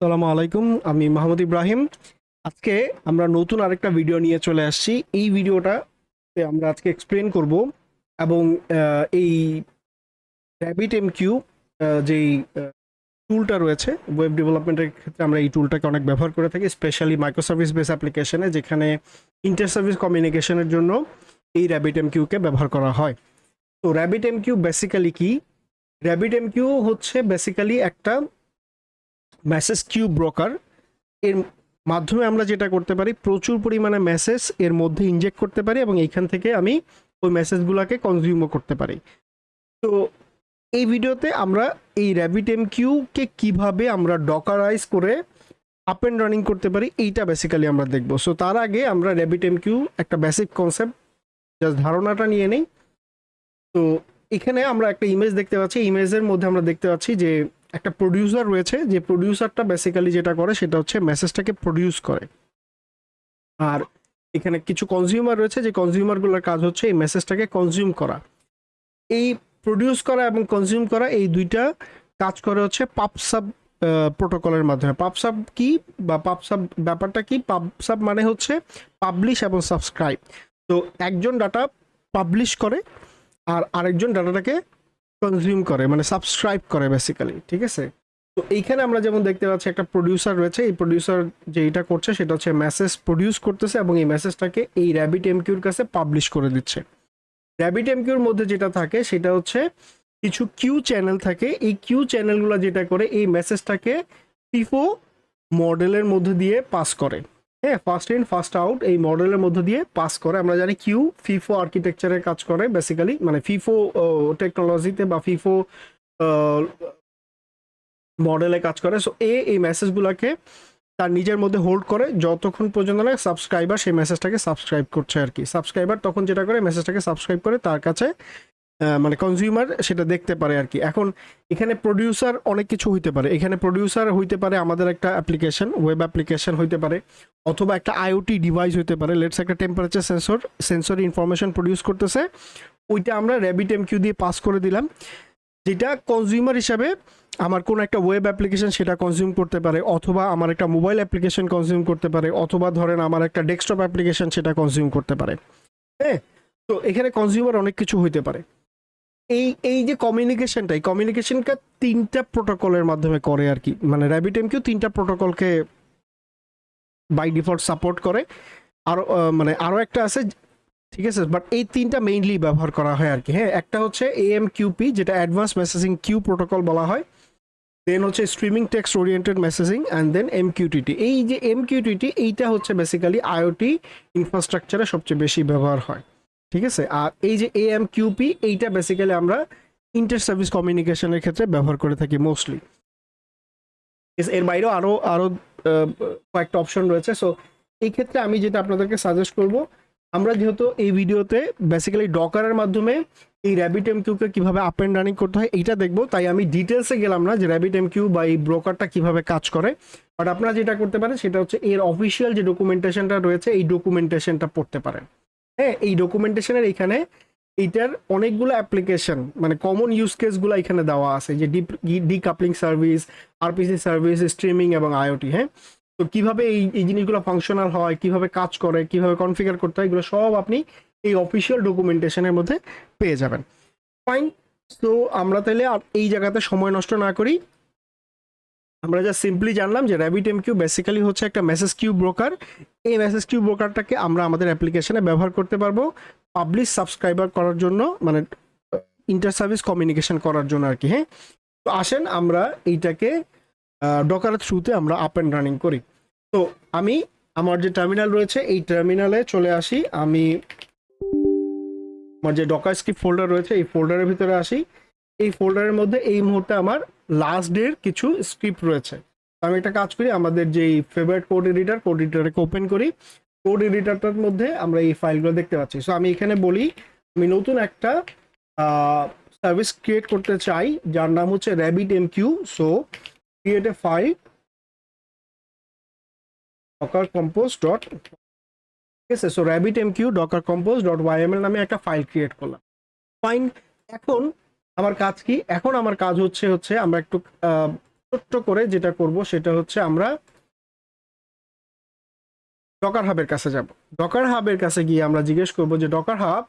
আসসালামু আলাইকুম, আমি মাহমুদ ইব্রাহিম। আজকে আমরা নতুন আরেকটা ভিডিও নিয়ে চলে আসছি। এই ভিডিওটা আমরা আজকে এক্সপ্লেন করব এবং এই র্যাবিট এম কিউ যেই টুলটা রয়েছে ওয়েব ডেভেলপমেন্টের ক্ষেত্রে আমরা এই টুলটাকে অনেক ব্যবহার করে থাকি স্পেশালি মাইক্রোসার্ভিস বেস অ্যাপ্লিকেশনে যেখানে ইন্টার সার্ভিস কমিউনিকেশনের জন্য এই র্যাবিট এম কিউকে ব্যবহার করা হয়। তো র্যাবিট এম কিউ বেসিক্যালি কি? র্যাবিট এম কিউ হচ্ছে বেসিক্যালি একটা মেসেজ কিউ ব্রোকার এর মাধ্যমে আমরা যেটা করতে পারি, প্রচুর পরিমাণে মেসেজ এর মধ্যে ইনজেক্ট করতে পারি এবং এইখান থেকে আমি ওই মেসেজগুলোকে কনজিউমও করতে পারি। তো এই ভিডিওতে আমরা এই র্যাবিট এম কিউকে কীভাবে আমরা ডকারাইজ করে আপ অ্যান্ড রানিং করতে পারি, এইটা বেসিক্যালি আমরা দেখব। সো তার আগে আমরা র্যাবিট এম কিউ একটা বেসিক কনসেপ্ট জাস্ট ধারণাটা নিয়ে নেই। তো এখানে আমরা একটা ইমেজ দেখতে পাচ্ছি। ইমেজের মধ্যে আমরা দেখতে পাচ্ছি যে একটা প্রডিউসার রয়েছে। যে প্রডিউসারটা বেসিক্যালি যেটা করে সেটা হচ্ছে মেসেজটাকে প্রডিউস করে। আর এখানে কিছু কনজিউমার রয়েছে। যে কনজিউমারগুলোর কাজ হচ্ছে এই মেসেজটাকে কনজিউম করা। এই প্রডিউস করা এবং কনজিউম করা এই দুইটা কাজ করে হচ্ছে পাপসাব প্রোটোকলের মাধ্যমে। পাপসাব কি বা পাপসাব ব্যাপারটা কি? পাপসাব মানে হচ্ছে পাবলিশ এবং সাবস্ক্রাইব তো একজন ডাটা পাবলিশ করে আর আরেকজন ডাটাটাকে কনজিউম করে মানে সাবস্ক্রাইব করে বেসিক্যালি ঠিক আছে? তো এইখানে আমরা যেমন দেখতে পাচ্ছি একটা প্রডিউসার রয়েছে, এই প্রডিউসার যে এটা করছে সেটা হচ্ছে মেসেজ প্রডিউস করতেছে এবং এই মেসেজটাকে এই র্যাবিট এমকিউর কাছে পাবলিশ করে দিচ্ছে। র্যাবিট এমকিউর মধ্যে যেটা থাকে সেটা হচ্ছে কিছু কিউ চ্যানেল থাকে, এই কিউ চ্যানেলগুলো যেটা করে এই মেসেজটাকে ফিফো মডেলের মধ্যে দিয়ে পাস করে। হ্যাঁ ফার্স্ট ইন ফার্স্ট আউট এই মডেলের মধ্যে দিয়ে পাস করে। আমরা জানি কিউ ফিফো আর্কিটেকচারে কাজ করে বেসিক্যালি মানে ফিফো টেকনোলজিতে বা ফিফো মডেলে কাজ করে। সো এ, এই মেসেজগুলোকে তার নিজের মধ্যে হোল্ড করে। যতক্ষণ পর্যন্ত না সাবস্ক্রাইবার সেই মেসেজটাকে সাবস্ক্রাইব করছে আর কি। সাবস্ক্রাইবার তখন যেটা করে মেসেজটাকে সাবস্ক্রাইব করে, তার কাছে মানে কনজিউমার সেটা দেখতে পারে আর কি। এখন এখানে প্রডিউসার অনেক কিছু হইতে পারে। এখানে প্রডিউসার হইতে পারে আমাদের একটা অ্যাপ্লিকেশন ওয়েব অ্যাপ্লিকেশন হইতে পারে, অথবা একটা আইওটি ডিভাইস হইতে পারে। লেটস একটা temperature sensor sensor information produce করতেছে, ওইটা আমরা র্যাবিট এমকিউ দিয়ে পাস করে দিলাম। যেটা কনজিউমার হিসাবে আমার কোনো একটা ওয়েব অ্যাপ্লিকেশন সেটা কনজিউম করতে পারে, অথবা আমার একটা মোবাইল অ্যাপ্লিকেশন কনজিউম করতে পারে, অথবা ধরেন আমার একটা ডেস্কটপ অ্যাপ্লিকেশন সেটা কনজিউম করতে পারে। হ্যাঁ? তো এখানে কনজিউমার অনেক কিছু হইতে পারে। এই এই যে কমিউনিকেশনটা এই কমিউনিকেশনটা তিনটা প্রোটোকলের মাধ্যমে করে আর কি। মানে র্যাবিট এমকিউ তিনটা প্রোটোকলকে বাই ডিফল্ট সাপোর্ট করে। আরও মানে আরও একটা আছে, ঠিক আছে? বাট এই তিনটা মেইনলি ব্যবহার করা হয় আর কি। হ্যাঁ একটা হচ্ছে এএম কিউপি যেটা অ্যাডভান্স মেসেজিং কিউ প্রোটোকল বলা হয়। দেন হচ্ছে streaming text oriented messaging and then M MQTT এই যে এম এমকিউটিটি এইটা হচ্ছে বেসিক্যালি আইওটি ইনফ্রাস্ট্রাকচারে সবচেয়ে বেশি ব্যবহার হয়। ঠিক আছে? আর এই যে এএম কিউপি এইটা বেসিক্যালি আমরা ইন্টার সার্ভিস কমিউনিকেশনের ক্ষেত্রে ব্যবহার করে থাকি মোস্টলি এর বাইরেও আরও আরও কয়েকটা অপশন রয়েছে। সো এই ক্ষেত্রে আমি যেটা আপনাদেরকে সাজেস্ট করব, আমরা যেহেতু এই ভিডিওতে বেসিক্যালি ডকারের মাধ্যমে এই র্যাবিট এম কিউকে কীভাবে আপ অ্যান্ড রানিং করতে হয়, এইটা দেখব। তাই আমি ডিটেলসে গেলাম না যে র্যাবিট এম কিউ বা এই ব্রোকারটা কীভাবে কাজ করে। বাট আপনারা যেটা করতে পারেন, সেটা হচ্ছে এর অফিসিয়াল যে ডকুমেন্টেশনটা রয়েছে, এই ডকুমেন্টেশনটা পড়তে পারেন। হ্যাঁ এই ডকুমেন্টেশনের এইখানে এইটার অনেকগুলো অ্যাপ্লিকেশন মানে কমন ইউজ কেসগুলো এখানে দেওয়া আছে, যে deep decoupling service RPC service streaming এবং আইওটি হ্যাঁ? তো কীভাবে এই এই জিনিসগুলো ফাংশনাল হয়, কীভাবে কাজ করে, কীভাবে কনফিগার করতে হয়, এগুলো সব আপনি এই অফিসিয়াল ডকুমেন্টেশনের মধ্যে পেয়ে যাবেন। ফাইন তো আমরা তাহলে এই জায়গাতে সময় নষ্ট না করি। আমরা যা সিম্পলি জানলাম যে র্যাবিট এম কিউ বেসিক্যালি হচ্ছে একটা মেসেজ কিউ ব্রোকার এই মেসেজ কিউ ব্রোকারটাকে আমরা আমাদের অ্যাপ্লিকেশনে ব্যবহার করতে পারব পাবলিশ সাবস্ক্রাইবার করার জন্য মানে ইন্টার সার্ভিস কমিউনিকেশন করার জন্য আর কি হ্যাঁ? তো আসেন আমরা এইটাকে ডকারের থ্রুতে আমরা আপ অ্যান্ড রানিং করি। তো আমি, আমার যে টার্মিনাল রয়েছে, এই টার্মিনালে চলে আসি। আমি আমার যে ডকার স্ক্রিপ্ট ফোল্ডার রয়েছে, এই ফোল্ডারের ভিতরে আসি। এই ফোল্ডারের মধ্যে এই মুহূর্তে আমার লাস্ট ডের কিছু স্ক্রিপ্ট রয়েছে। আমি একটা কাজ করি, আমাদের যেই ফেভারিট কোড এডিটার কোড এডিটারকে ওপেন করি। কোড এডিটারটার মধ্যে আমরা এই ফাইলগুলো দেখতে পাচ্ছি। সো আমি এখানে বলি, আমি নতুন একটা সার্ভিস ক্রিয়েট করতে চাই, যার নাম হচ্ছে Rabbit M Q so create a file Docker compose dot ঠিক আছে so Rabbit M Q Docker compose dot Y M L নামে একটা ফাইল ক্রিয়েট করলাম। ফাইন এখন আমার কাজ কি? এখন আমার কাজ হচ্ছে হচ্ছে আমরা একটু ছোট্ট করে যেটা করব সেটা হচ্ছে আমরা ডকার হাবের কাছে যাব। ডকার হাবের কাছে গিয়ে আমরা জিজ্ঞেস করব যে ডকার হাব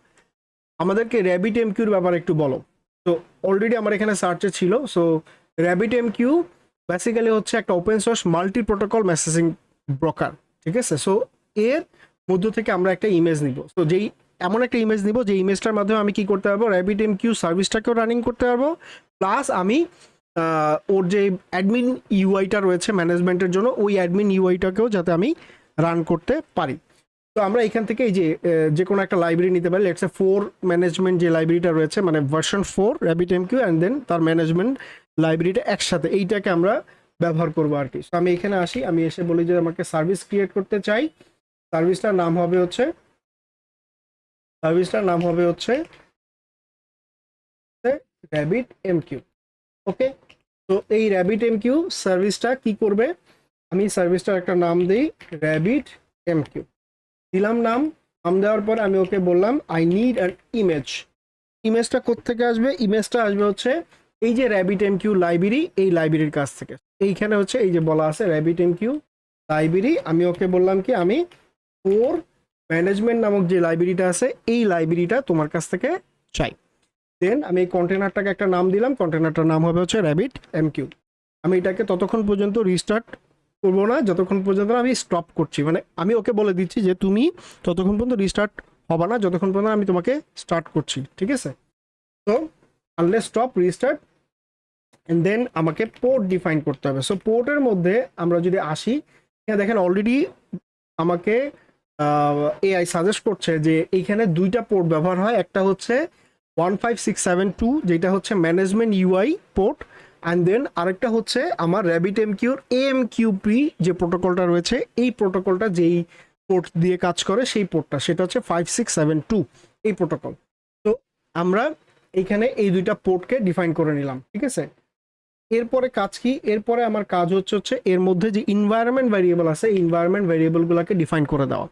আমাদেরকে র্যাবিট এম কিউর ব্যাপারে একটু বলো। তো অলরেডি আমার এখানে সার্চে ছিল। So Rabbit M Q basically হচ্ছে একটা open source multi protocol messaging broker ঠিক আছে? সো এর মধ্য থেকে আমরা একটা ইমেজ নিব। তো যেই এমন একটা ইমেজ নিব, যে ইমেজটার মাধ্যমে আমি কি করতে পারব? র্যাবিট এম কিউ সার্ভিসটাকেও রানিং করতে পারব। প্লাস আমি ওর যে অ্যাডমিন ইউআইটা রয়েছে ম্যানেজমেন্টের জন্য, ওই অ্যাডমিন ইউআইটাকেও যাতে আমি রান করতে পারি। তো আমরা এখান থেকে এই যে যে কোনো একটা লাইব্রেরি নিতে পারি। লেটসে ফোর ম্যানেজমেন্ট যে লাইব্রেরিটা রয়েছে মানে version four Rabbit M Q and then তার ম্যানেজমেন্ট লাইব্রেরিটা একসাথে, এইটাকে আমরা ব্যবহার করব আর কি। তো আমি এখানে আসি, আমি এসে বলি যে আমাকে সার্ভিস ক্রিয়েট করতে চাই। সার্ভিসটার নাম হবে হচ্ছে সার্ভিসটার নাম হবে হচ্ছে র্যাবিট এম কিউ ওকে তো এই র্যাবিট এম কিউ সার্ভিসটা কি করবে? আমি সার্ভিসটার একটা নাম দিই র্যাবিট এম কিউ দিলাম নাম নাম দেওয়ার পর আমি ওকে বললাম আই নিড অ্যান ইমেজ ইমেজটা কোত্থেকে আসবে? ইমেজটা আসবে হচ্ছে এই যে র্যাবিট এম কিউ লাইব্রেরি এই লাইব্রেরির কাছ থেকে। এইখানে হচ্ছে এই যে বলা আছে র্যাবিট এম কিউ লাইব্রেরি আমি ওকে বললাম কি, আমি ফোর ম্যানেজমেন্ট নামক যে লাইব্রেরিটা আছে, এই লাইব্রেরিটা তোমার কাছ থেকে চাই। দেন আমি এই কন্টেনারটাকে একটা নাম দিলাম। কন্টেনারটার নাম হবে হচ্ছে র্যাবিট এম কিউ আমি এটাকে ততক্ষণ পর্যন্ত রিস্টার্ট করব না, যতক্ষণ পর্যন্ত আমি স্টপ করছি। মানে আমি ওকে বলে দিচ্ছি যে তুমি ততক্ষণ পর্যন্ত রিস্টার্ট হবে না, যতক্ষণ পর্যন্ত আমি তোমাকে স্টার্ট করছি। ঠিক আছে? তো unless stop restart and then আমাকে পোর্ট ডিফাইন করতে হবে। সো পোর্টের মধ্যে আমরা যদি আসি এখানে দেখেন অলরেডি আমাকে এআই সাজেস্ট করছে যে এইখানে দুইটা পোর্ট ব্যবহার হয়। একটা হচ্ছে one five six seven two যেটা হচ্ছে management UI port and then আরেকটা হচ্ছে আমার র্যাবিট এম কিউর এম কিউপি যে প্রোটোকলটা রয়েছে, এই প্রোটোকলটা যেই পোর্ট দিয়ে কাজ করে, সেই পোর্টটা সেটা হচ্ছে ফাইভ সিক্স সেভেন টু এই প্রোটোকল তো আমরা এইখানে এই দুইটা পোর্টকে ডিফাইন করে নিলাম, ঠিক আছে? এরপরে কাজ কি? এরপরে আমার কাজ হচ্ছে হচ্ছে এর মধ্যে যে ইনভায়রনমেন্ট ভ্যারিয়েবল আছে, এই ইনভায়রনমেন্ট ভ্যারিয়েবলগুলোকে ডিফাইন করে দেওয়া।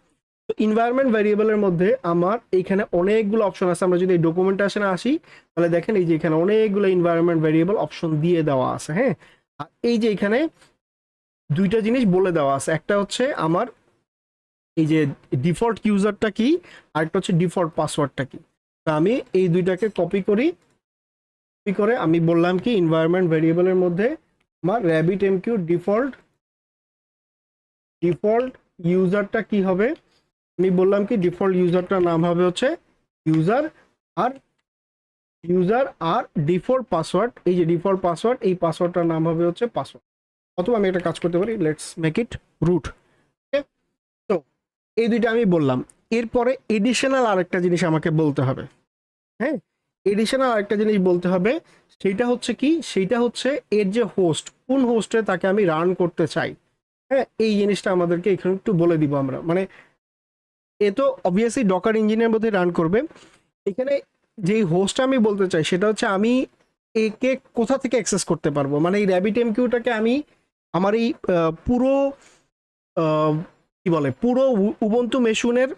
তো ইনভায়রনমেন্ট ভ্যারিয়েবলের মধ্যে আমার এইখানে অনেকগুলো অপশন আছে। আমরা যদি এই ডকুমেন্টেশনে আসি তাহলে দেখেন এই যে এখানে অনেকগুলো ইনভায়রনমেন্ট ভ্যারিয়েবল অপশন দিয়ে দেওয়া আছে হ্যাঁ? আর এই যে এখানে দুইটা জিনিস বলে দেওয়া আছে। একটা হচ্ছে আমার এই যে ডিফল্ট ইউজারটা কি আরেকটা হচ্ছে ডিফল্ট পাসওয়ার্ডটা কি। তা আমি এই দুইটাকে কপি করি। কপি করে আমি বললাম কি এনভায়রনমেন্ট ভেরিয়েবলের মধ্যে আমার র্যাবিট এমকিউ ডিফল্ট ডিফল্ট ইউজারটা কি হবে? আমি বললাম কি ডিফল্ট ইউজারটার নাম হবে হচ্ছে ইউজার আর ইউজার আর ডিফল্ট পাসওয়ার্ড এই যে ডিফল্ট পাসওয়ার্ড এই পাসওয়ার্ডটার নাম হবে হচ্ছে পাসওয়ার্ড অথবা আমি একটা কাজ করতে পারি লেটস মেক ইট রুট তো এই দুইটা আমি বললাম। এরপরে এডিশনাল আরেকটা জিনিস আমাকে বলতে হবে হ্যাঁ? এডিশনাল আরেকটা জিনিস বলতে হবে সেইটা হচ্ছে কি সেইটা হচ্ছে এর যে হোস্ট কোন হোস্টে তাকে আমি রান করতে চাই হ্যাঁ? এই জিনিসটা আমাদেরকে এখানে একটু বলে দিব আমরা। মানে এ তো অবভিয়াসলি ডকার ইঞ্জিনের মধ্যে রান করবে। এখানে যেই হোস্টটা আমি বলতে চাই, সেটা হচ্ছে আমি একে কোথা থেকে অ্যাক্সেস করতে পারব? মানে এই র্যাবিট এমকিউটাকে আমি আমার এই পুরো কি বলে, পুরো উবন্তু মেশুনের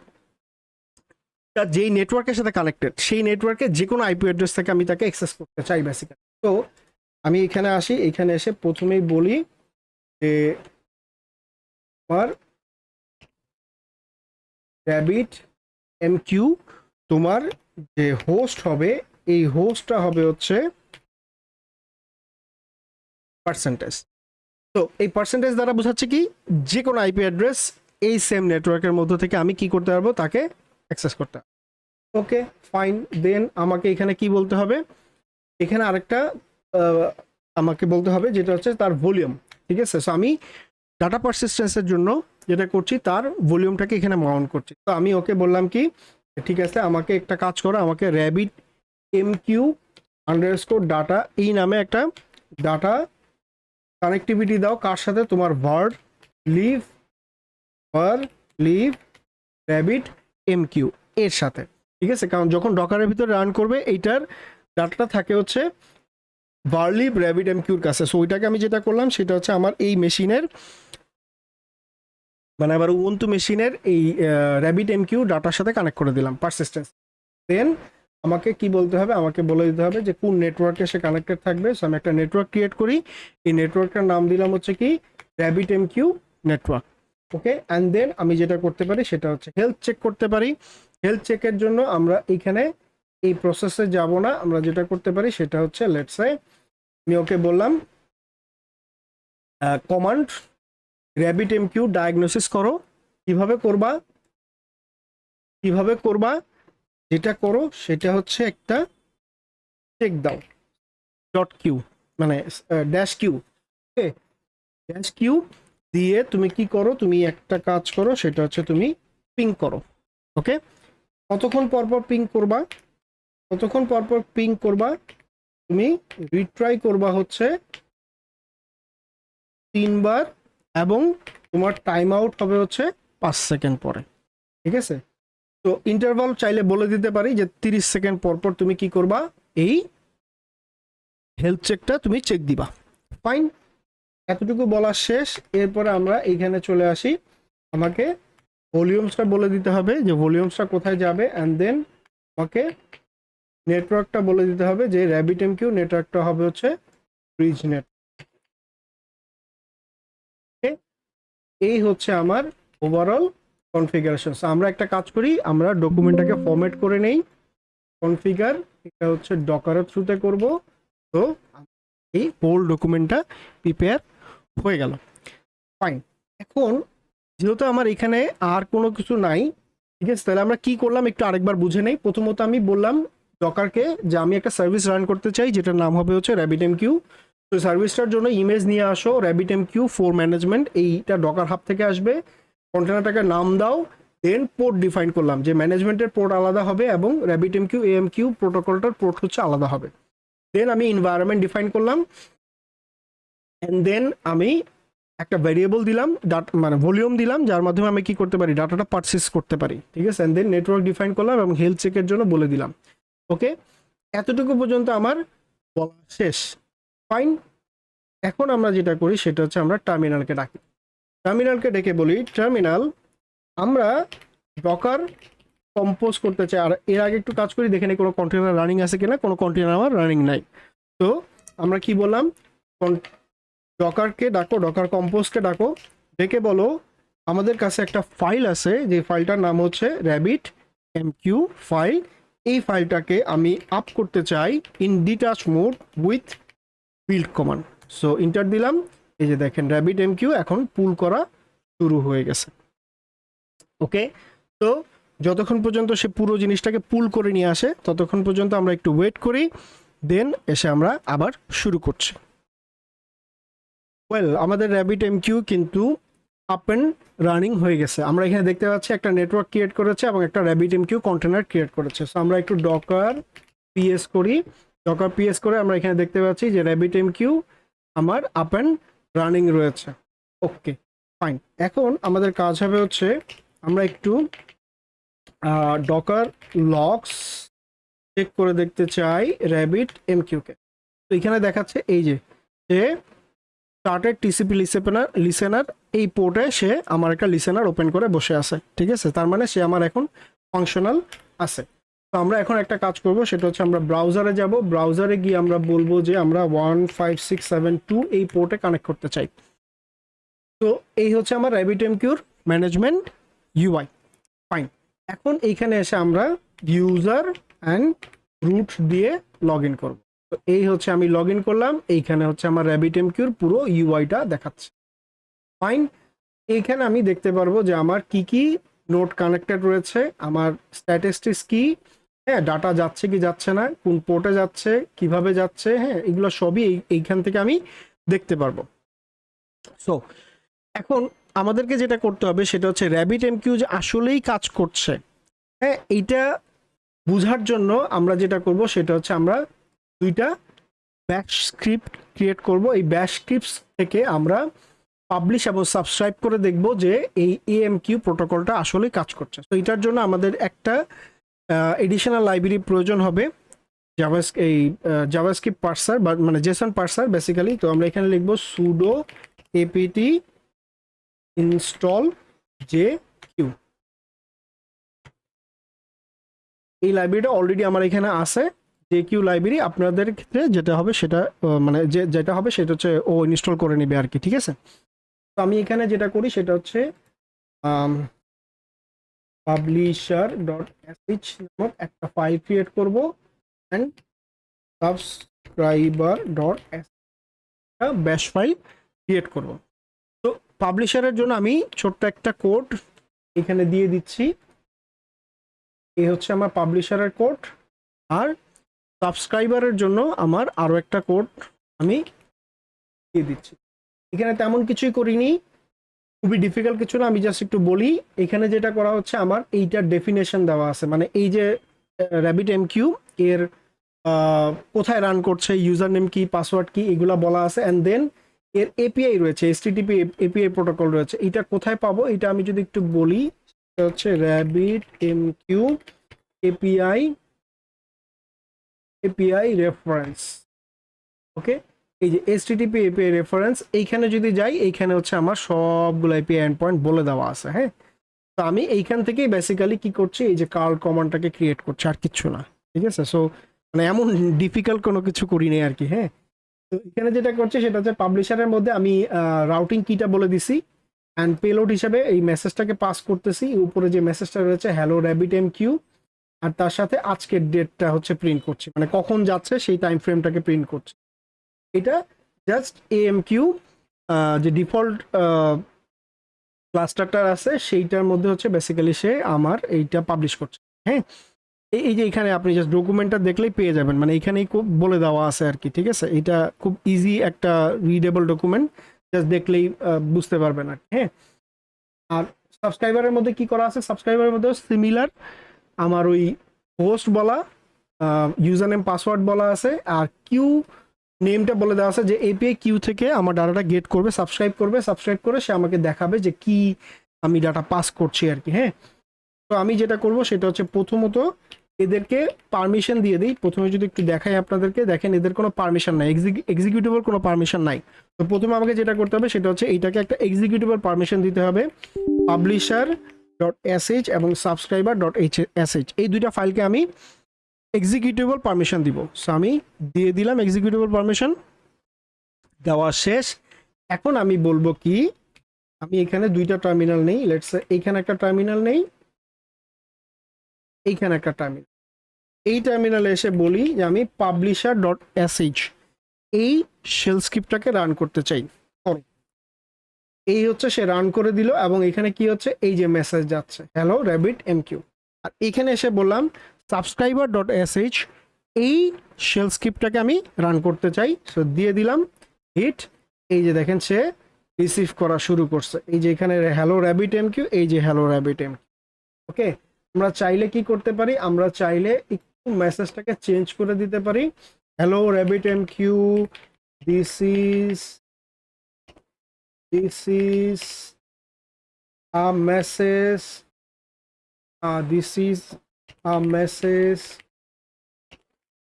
যেই নেটওয়ার্কের সাথে কানেক্টেড সেই নেটওয়ার্কে যে কোনো আইপি অ্যাড্রেস থেকে আমি তাকে অ্যাক্সেস করতে চাই বেসিক্যালি তো আমি এখানে আসি, এখানে এসে প্রথমেই বলি যে, আমার র্যাবিট এম কিউ তোমার যে হোস্ট হবে, এই হোস্টটা হবে হচ্ছে পার্সেন্টেজ তো এই পার্সেন্টেজ দ্বারা বোঝাচ্ছে কি, যে কোনো আইপি অ্যাড্রেস এই সেম নেটওয়ার্কের মধ্য থেকে আমি কি করতে পারব, তাকে অ্যাক্সেস করতে ওকে ফাইন দেন আমাকে এখানে কি বলতে হবে? এখানে আরেকটা আমাকে বলতে হবে, যেটা হচ্ছে তার ভলিউম ঠিক আছে? সো আমি ডাটা পারসিস্টেন্সের জন্য যেটা করছি, তার ভলিউমটাকে এখানে মাউন্ট করছি। তো আমি ওকে বললাম কি, ঠিক আছে, আমাকে একটা কাজ করো, আমাকে Rabbit M Q underscore data এই নামে একটা ডাটা কানেক্টিভিটি দাও, কার সাথে তোমার ভার্ড লিভ ভার লিভ র্যাবিট এম কিউ এর সাথে। ঠিক আছে, কারণ যখন ডকারের ভিতরে রান করবে, এইটার ডাটাটা থাকে হচ্ছে ভার্লিভ এম কিউর কাছে। সো ওইটাকে আমি যেটা করলাম, সেটা হচ্ছে আমার এই মেশিনের মানে আবার উবুন্টু মেশিনের এই র্যাবিট এমকিউ ডাটার সাথে কানেক্ট করে দিলাম পারসিস্টেন্স দেন আমাকে কি বলতে হবে? আমাকে বলে দিতে হবে যে কোন নেটওয়ার্কে সে কানেক্টেড থাকবে। সো আমি একটা নেটওয়ার্ক ক্রিয়েট করি। এই নেটওয়ার্কটার নাম দিলাম হচ্ছে কি Rabbit MQ network okay and then আমি যেটা করতে পারি সেটা হচ্ছে হেলথ চেক করতে পারি। হেলথ চেকের জন্য আমরা এইখানে এই প্রসেসে যাব না। আমরা যেটা করতে পারি সেটা হচ্ছে লেটসে আমি ওকে বললাম কমান্ড র্যাবিট এমকিউ ডায়াগনোসিস করো। কীভাবে করবা? কীভাবে করবা? যেটা করো, সেটা হচ্ছে একটা চেক দাও। ডট কিউ মানে dash Q okay dash Q দিয়ে তুমি কি করো? তুমি একটা কাজ করো, সেটা হচ্ছে তুমি পিং করো ওকে কতক্ষণ পরপর পিং করবা? কতক্ষণ পরপর পিং করবা? তুমি রিট্রাই করবা হচ্ছে তিনবার এবং তোমার টাইম আউট হবে হচ্ছে পাঁচ সেকেন্ড পরে, ঠিক আছে? তো ইন্টারভাল চাইলে বলে দিতে পারি যে তিরিশ সেকেন্ড পর পর তুমি কি করবা? এই হেলথ চেকটা তুমি চেক দিবা। ফাইন এতটুকু বলা শেষ। এরপরে আমরা এইখানে চলে আসি। আমাকে ভলিউমসটা বলে দিতে হবে যে ভলিউমসটা কোথায় যাবে অ্যান্ড দেন আমাকে নেটওয়ার্কটা বলে দিতে হবে যে র্যাবিট এমকিউ নেটওয়ার্কটা হবে হচ্ছে ব্রিজ নেট এই হচ্ছে আমার ওভারঅল কনফিগারেশন আমরা একটা কাজ করি, আমরা ডকুমেন্টটাকে ফরম্যাট করে নেই। কনফিগার এটা হচ্ছে ডকারের থ্রুতে করব। তো এই হোল ডকুমেন্টটা প্রিপেয়ার হয়ে গেল। ফাইন এখন, যেহেতু আমার এখানে আর কোনো কিছু নাই, ঠিক আছে? তাহলে আমরা কি করলাম? একটু আরেকবার বুঝে নেই। প্রথমত আমি বললাম ডকারকে যে আমি একটা সার্ভিস রান করতে চাই, যেটার নাম হবে হচ্ছে র্যাবিট এম কিউ তো সার্ভিসটার জন্য ইমেজ নিয়ে আসো Rabbit M Q four management এইটা ডকার হাব থেকে আসবে। কন্টেনারটাকে নাম দাও দেন পোর্ট ডিফাইন করলাম, যে ম্যানেজমেন্টের পোর্ট আলাদা হবে এবং Rabbit M Q M Q প্রোটোকলটার port হচ্ছে আলাদা হবে। দেন আমি এনভায়রনমেন্ট ডিফাইন করলাম অ্যান্ড দেন আমি একটা ভ্যারিয়েবল দিলাম ডাট মানে ভলিউম দিলাম, যার মাধ্যমে আমি কি করতে পারি? ডাটাটা পারচেস করতে পারি, ঠিক আছে? অ্যান্ড দেন নেটওয়ার্ক ডিফাইন করলাম এবং হেলথ চেকের জন্য বলে দিলাম ওকে এতটুকু পর্যন্ত আমার বলা শেষ। ফাইন এখন আমরা যেটা করি, সেটা হচ্ছে আমরা টার্মিনালকে ডাকি। টার্মিনালকে ডেকে বলি টার্মিনাল আমরা ডকার কম্পোজ করতে চাই। আর এর আগে একটু কাজ করি, দেখে নিই কোনো কন্টেনার রানিং আছে কিনা, কোনো কন্টেনার আমার রানিং নাই। তো আমরা কি বললাম? ডকারকে ডাকো ডকার কম্পোজকে ডাকো। ডেকে বলো, আমাদের কাছে একটা ফাইল আছে, যে ফাইলটার নাম হচ্ছে র্যাবিট এম কিউ ফাইল এই ফাইলটাকে আমি আপ করতে চাই in detach mode with build command so enter দিলাম। এই যে দেখেন র্যাবিট এম কিউ এখন পুল করা শুরু হয়ে গেছে। ওকে তো, যতক্ষণ পর্যন্ত সে পুরো জিনিসটাকে পুল করে নিয়ে আসে, ততক্ষণ পর্যন্ত আমরা একটু ওয়েট করি। দেন এসে আমরা আবার শুরু করছি। ওয়েল আমাদের র্যাবিট এম কিউ কিন্তু আপ অ্যান্ড রানিং হয়ে গেছে। আমরা এখানে দেখতে পাচ্ছি একটা নেটওয়ার্ক ক্রিয়েট করেছে এবং একটা Rabbit M Q container create করেছে। সো আমরা একটু ডকার পিএস করি। ডকার পিএস করে আমরা এখানে দেখতে পাচ্ছি যে র্যাবিট এম কিউ আমার আপ অ্যান্ড রানিং রয়েছে। ওকে ফাইন এখন আমাদের কাজ হবে হচ্ছে আমরা একটু ডকার লগস চেক করে দেখতে চাই র্যাবিট এম কিউকে তো এখানে দেখাচ্ছে এই যে, সে স্টার্টেড টিসিপি লিসেপেনার লিসেনার এই পোর্টে সে আমার একটা লিসেনার ওপেন করে বসে আছে। ঠিক আছে? তার মানে সে আমার এখন ফাংশনাল আছে। তো আমরা এখন একটা কাজ করব, সেটা হচ্ছে আমরা ব্রাউজারে যাব। ব্রাউজারে গিয়ে আমরা বলব যে আমরা one five six seven two এই পোর্টে কানেক্ট করতে চাই। তো এই হচ্ছে আমার র্যাবিট এম কিউর ম্যানেজমেন্ট ইউআই ফাইন এখন এইখানে এসে আমরা ইউজার অ্যান্ড রুট দিয়ে লগ ইন করব। তো এই হচ্ছে আমি লগ ইন করলাম, এইখানে হচ্ছে আমার র্যাবিট এম কিউর পুরো ইউআইটা দেখাচ্ছে। ফাইন এইখানে আমি দেখতে পারব যে আমার কি কি নোট কানেক্টেড রয়েছে, আমার স্ট্যাটিস্টিক্স কি হ্যাঁ ডাটা যাচ্ছে কি যাচ্ছে না, কোন পোর্টে যাচ্ছে, কীভাবে যাচ্ছে হ্যাঁ এগুলো সবই এইখান থেকে আমি দেখতে পারব। সো এখন আমাদেরকে যেটা করতে হবে সেটা হচ্ছে র্যাবিট এমকিউ যে আসলেই কাজ করছে। হ্যাঁ এইটা বোঝার জন্য আমরা যেটা করব সেটা হচ্ছে আমরা দুইটা ব্যাশ স্ক্রিপ্ট ক্রিয়েট করব। এই ব্যাশ স্ক্রিপ্টস থেকে আমরা পাবলিশ এবং সাবস্ক্রাইব করে দেখব যে এই এএমকিউ প্রোটোকলটা আসলেই কাজ করছে। তো এটার জন্য আমাদের একটা এডিশনাল লাইব্রেরি প্রয়োজন হবে। জাভাস এই জাভাস্ক্রিপ্ট পার্সার বা মানে জেসন পার্সার বেসিক্যালি তো আমরা এখানে লিখব sudo APT install J Q এই লাইব্রেরিটা অলরেডি আমার এখানে আছে। জে কিউ লাইব্রেরি আপনাদের ক্ষেত্রে যেটা হবে সেটা মানে যে, যেটা হবে সেটা হচ্ছে ও ইনস্টল করে নেবে আর কি, ঠিক আছে? তো আমি এখানে যেটা করি সেটা হচ্ছে পাবলিশার ডট এসএইচ নামক একটা ফাইল ক্রিয়েট করব and subscriber dot S bash file create করব। তো পাবলিশারের জন্য আমি ছোট্ট একটা কোড এখানে দিয়ে দিচ্ছি। এই হচ্ছে আমার পাবলিশারের কোড আর সাবস্ক্রাইবারের জন্য আমার আরও একটা কোড আমি দিয়ে দিচ্ছি। এখানে তেমন কিছুই করিনি। খুবই ডিফিকাল্ট কিছু না, আমি জাস্ট একটু বলি। এখানে যেটা করা হচ্ছে, আমার এইটার ডেফিনেশন দেওয়া আছে। মানে এই যে র্যাবিট এম কিউ এর কোথায় রান করছে ইউজার নেম কি পাসওয়ার্ড কি, এগুলা বলা আছে। অ্যান্ড দেন এর এপিআই রয়েছে এসটিটিপি এপিআই প্রোটোকল রয়েছে। এটা কোথায় পাবো? এটা আমি যদি একটু বলি হচ্ছে Rabbit M Q API API reference okay এই যে এসটিটিপি এপিআই রেফারেন্স এইখানে যদি যাই, এইখানে হচ্ছে আমার সবগুলো এপিআই এন্ড পয়েন্ট বলে দেওয়া আছে হ্যাঁ? তো আমি এইখান থেকেই বেসিক্যালি কি করছি, এই যে কার্ল কমান্ডটাকে ক্রিয়েট করছি, আর কিচ্ছু না, ঠিক আছে? সো মানে এমন ডিফিকাল্ট কোনো কিছু করি নেই আর কি হ্যাঁ? তো এখানে যেটা করছে, সেটা হচ্ছে পাবলিশারের মধ্যে আমি রাউটিং কিটা বলে দিছি অ্যান্ড পেলোড হিসাবে এই মেসেজটাকে পাস করতেছি, উপরে যে মেসেজটা রয়েছে হ্যালো র্যাবিট এম কিউ আর তার সাথে আজকের ডেটটা হচ্ছে প্রিন্ট করছি মানে কখন যাচ্ছে, সেই টাইম ফ্রেমটাকে প্রিন্ট করছি। এটা জাস্ট এএম কিউ যে ডিফল্ট ক্লাস্টারটা আছে, সেইটার মধ্যে হচ্ছে বেসিক্যালি সে আমার এইটা পাবলিশ করছে। হ্যাঁ? এই যে এখানে আপনি জাস্ট ডকুমেন্টটা দেখলেই পেয়ে যাবেন। মানে এখানেই খুব বলে দেওয়া আছে আর কি, ঠিক আছে? এটা খুব ইজি একটা রিডেবল ডকুমেন্ট জাস্ট দেখলেই বুঝতে পারবেন আর হ্যাঁ? আর সাবস্ক্রাইবারের মধ্যে কি করা আছে? সাবস্ক্রাইবারের মধ্যে সিমিলার আমার ওই হোস্ট বলা ইউজার নেম পাসওয়ার্ড বলা আছে, আর কিউ নেমটা বলে দেওয়া আছে যে এপিআই কিউ থেকে আমার ডাটাটা গেট করবে সাবস্ক্রাইব করবে সাবস্ক্রাইব করে সে আমাকে দেখাবে যে কি আমি ডাটা পাস করছি আর কি হ্যাঁ? তো আমি যেটা করব সেটা হচ্ছে প্রথমত এদেরকে পারমিশন দিয়ে দিই। প্রথমে যদি একটু দেখাই আপনাদেরকে, দেখেন এদের কোনো পারমিশন নাই এক্সিকিউটিভের কোনো পারমিশন নাই। তো প্রথমে আমাকে যেটা করতে হবে সেটা হচ্ছে এইটাকে একটা এক্সিকিউটিভের পারমিশন দিতে হবে। পাবলিশার ডট এসএইচ এবং সাবস্ক্রাইবার ডট এইচ এসএইচ এই দুইটা ফাইলকে আমি এক্সিকিউটিভের পারমিশন দিব। সো আমি দিয়ে দিলাম এক্সিকিউটিভের পারমিশন দেওয়া শেষ। এখন আমি বলব কি, আমি এখানে দুইটা টার্মিনাল নেই। লেটস এইখানে একটা টার্মিনাল নেই। এইখানে একটা টার্মিনাল এই টার্মিনালে এসে বলি যে, আমি পাবলিশার ডট এসএইচ এই শেল স্ক্রিপ্টটাকে রান করতে চাই। এই হচ্ছে সে রান করে দিল এবং এখানে কি হচ্ছে? এই যে মেসেজ যাচ্ছে। হ্যালো র্যাবিট এম কিউ আর এখানে এসে বললাম সাবস্ক্রাইবার ডট এসএইচ এই শেল স্ক্রিপ্টটাকে আমি রান করতে চাই। সো দিয়ে দিলাম হিট এই যে দেখেন সে রিসিভ করা শুরু করছে। এই যে এখানে হ্যালো র্যাবিট এম কিউ এই যে হ্যালো র্যাবিট এম ওকে আমরা চাইলে কি করতে পারি? আমরা চাইলে একটু মেসেজটাকে চেঞ্জ করে দিতে পারি। Hello Rabbit M Q this is this is a message this is a message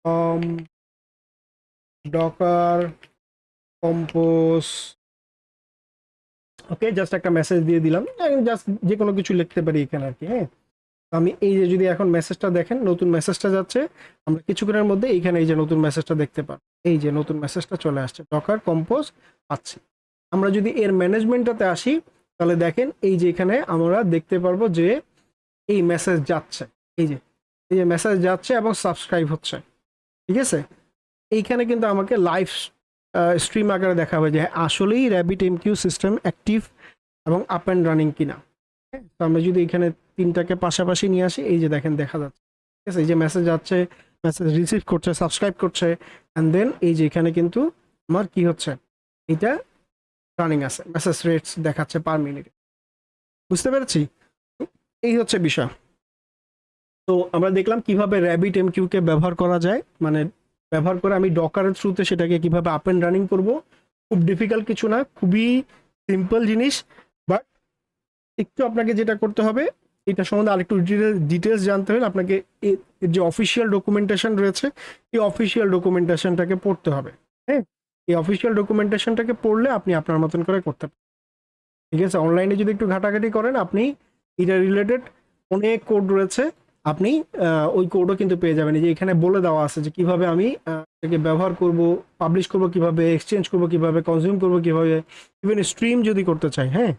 from Docker compose okay just একটা মেসেজ দিয়ে দিলাম। জাস্ট যে কোনো কিছু লিখতে পারি এখানে আর কি হ্যাঁ? আমি এই যে যদি এখন মেসেজটা দেখেন, নতুন মেসেজটা যাচ্ছে, আমরা কিছুক্ষণের মধ্যে এইখানে এই যে নতুন মেসেজটা দেখতে পাই এই যে নতুন মেসেজটা চলে আসছে ডকার কম্পোজ পাচ্ছি। আমরা যদি এর ম্যানেজমেন্টটাতে আসি, তাহলে দেখেন এই যে এখানে আমরা দেখতে পারব যে এই মেসেজ যাচ্ছে। এই যে এই যে মেসেজ যাচ্ছে এবং সাবস্ক্রাইব হচ্ছে। ঠিক আছে? এইখানে কিন্তু আমাকে লাইভ স্ট্রিম আকারে দেখাবে যে হ্যাঁ, আসলেই র্যাবিট এমকিউ সিস্টেম অ্যাক্টিভ এবং আপ অ্যান্ড রানিং কিনা। হ্যাঁ, তো আমরা যদি এখানে তিনটাকে পাশাপাশি নিয়ে আসি এই যে দেখেন দেখা যাচ্ছে। ঠিক আছে? এই যে মেসেজ যাচ্ছে মেসেজ রিসিভ করছে সাবস্ক্রাইব করছে অ্যান্ড দেন এই যে এখানে কিন্তু আমার কি হচ্ছে? এটা রানিং আছে। মেসেজ রেটস দেখাচ্ছে পার মিনিটে বুঝতে পেরেছি? এই হচ্ছে বিষয়। তো আমরা দেখলাম কীভাবে র্যাবিট এমকিউকে ব্যবহার করা যায়। মানে ব্যবহার করে আমি ডকারের থ্রুতে সেটাকে কীভাবে আপ অ্যান্ড রানিং করব। খুব ডিফিকাল্ট কিছু না, খুবই সিম্পল জিনিস। বাট একটু আপনাকে যেটা করতে হবে, এটা সম্বন্ধে আরেকটু ডিটেলস জানতে হলে আপনাকে এর যে অফিসিয়াল ডকুমেন্টেশন রয়েছে, এই অফিসিয়াল ডকুমেন্টেশনটাকে পড়তে হবে। হ্যাঁ? এই অফিসিয়াল ডকুমেন্টেশনটাকে পড়লে আপনি আপনার মতন করে করতে পারেন ঠিক আছে? অনলাইনে যদি একটু ঘাটাঘাটি করেন, আপনি এটা রিলেটেড অনেক কোড রয়েছে। আপনি ওই কোডও কিন্তু পেয়ে যাবেন। যে এখানে বলে দেওয়া আছে যে কীভাবে আমি এটাকে ব্যবহার করব পাবলিশ করব কীভাবে এক্সচেঞ্জ করব কীভাবে কনজিউম করব কীভাবে ইভেন স্ট্রিম যদি করতে চাই হ্যাঁ?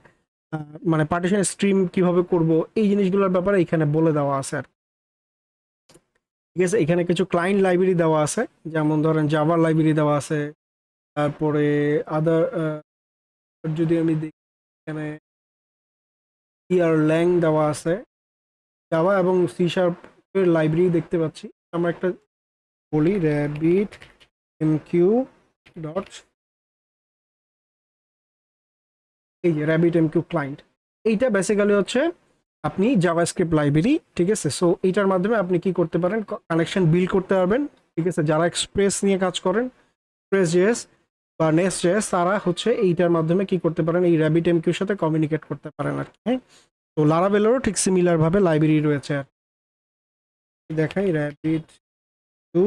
মানে পার্টিশন স্ট্রিম কীভাবে করব, এই জিনিসগুলোর ব্যাপারে এখানে বলে দেওয়া আছে আর ঠিক আছে? এখানে কিছু ক্লায়েন্ট লাইব্রেরি দেওয়া আছে, যেমন ধরেন জাভার লাইব্রেরি দেওয়া আছে, তারপরে আদার যদি আমি দেখি, এখানে ইয়ার ল্যাং দেওয়া আছে। জাভা এবং সি শার্পের লাইব্রেরি দেখতে পাচ্ছি। আমরা একটা বলি র্যাবিট এম কিউ ডট এই যে র্যাবিট এম কিউ ক্লায়েন্ট এইটা বেসিক্যালি হচ্ছে আপনি জাভাস্ক্রিপ্ট লাইব্রেরি ঠিক আছে? সো এইটার মাধ্যমে আপনি কি করতে পারেন? কানেকশন বিল্ড করতে পারবেন, ঠিক আছে? যারা এক্সপ্রেস নিয়ে কাজ করেন এক্সপ্রেস জেস বা নেক্সট জেস তারা হচ্ছে এইটার মাধ্যমে কি করতে পারেন? এই র্যাবিট এমকিউর সাথে কমিউনিকেট করতে পারেন আর কি হ্যাঁ? তো লারাবেলেরও ঠিক সিমিলার ভাবে লাইব্রেরি রয়েছে আর। দেখাই র্যাবিট টু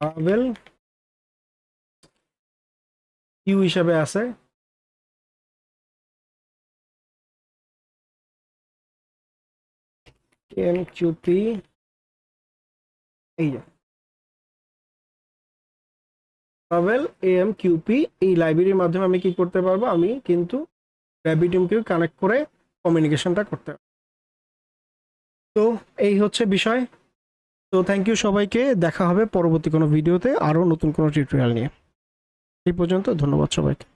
লারাবেল কিউ হিসাবে আছে। এই এম কিউপি এই লাইব্রেরির মাধ্যমে আমি কি করতে পারব? আমি কিন্তু র্যাবিটিমকে কানেক্ট করে কমিউনিকেশনটা করতে হবে। তো এই হচ্ছে বিষয়। তো থ্যাংক ইউ সবাইকে। দেখা হবে পরবর্তী কোনো ভিডিওতে আরও নতুন কোনো টিউটোরিয়াল নিয়ে। এই পর্যন্ত ধন্যবাদ সবাইকে।